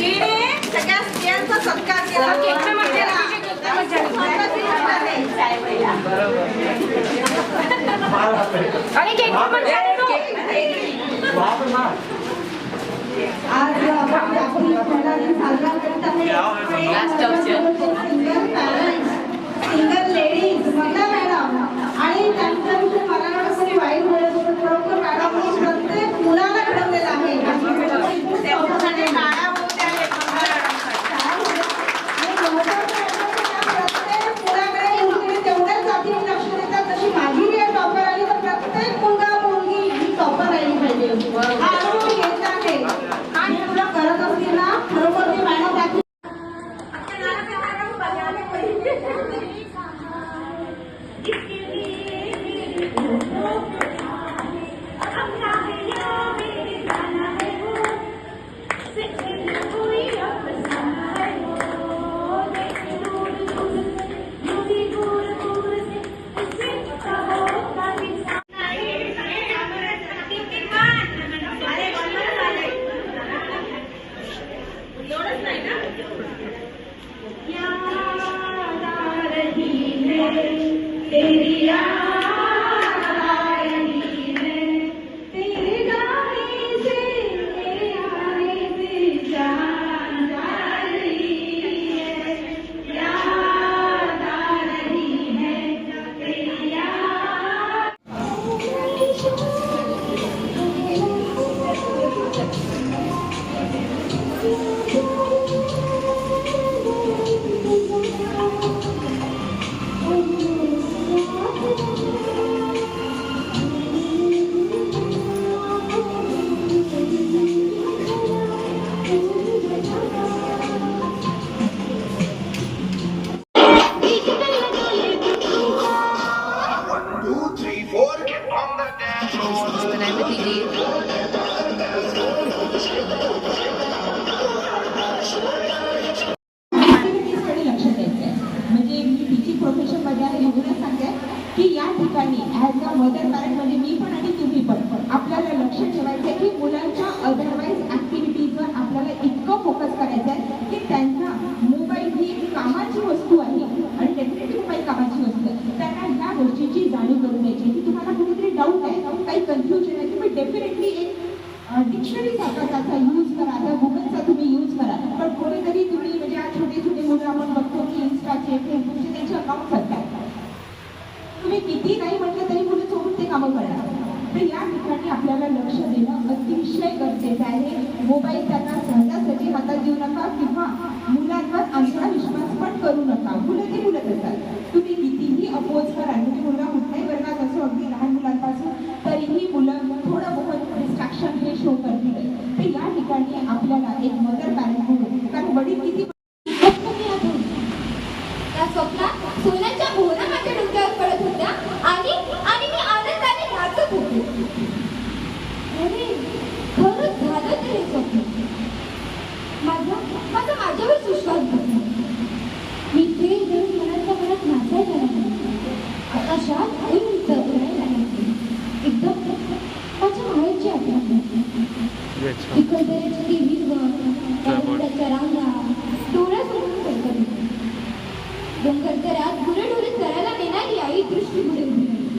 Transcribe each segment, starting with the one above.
सगळ्या स्त्रियांचा आणि केक सिंगल लेडीज बघा मॅडम आता त्याचा यूज करा त्या गुगलचा तुम्ही यूज करा. पण कोणीतरी तुम्ही म्हणजे आज छोटे छोटे मुलं आपण बघतो की इन्स्टाचे फेसबुकचे त्यांचे अकाउंट असतात तुम्ही किती नाही म्हटलं तरी मुलं सोडून ते कामं करणार तर या ठिकाणी आपल्याला लक्ष देणं अतिशय गरजेचं आहे. मोबाईल त्यांना सहजासहजी हातात देऊ नका किंवा मुलांवर अंधळा विश्वास पण करू नका. मुलं ती मुलंच असतात अरे खरंच झालं ते हे स्वप्न माझा माझा माझ्यावर विश्वास बसला. मी ते देऊन मनातल्या मनात नाचायला लागले आकाशात उंच उडायला लागले एकदम माझ्या माहेरची आठवण ती हिरवळ त्या रांगा डोळ्यासमोर होत्या डोंगरदऱ्यात गुरेढोरे चरायला नेणारी आई दृष्टी पुढे उभी राहिली.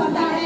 마다에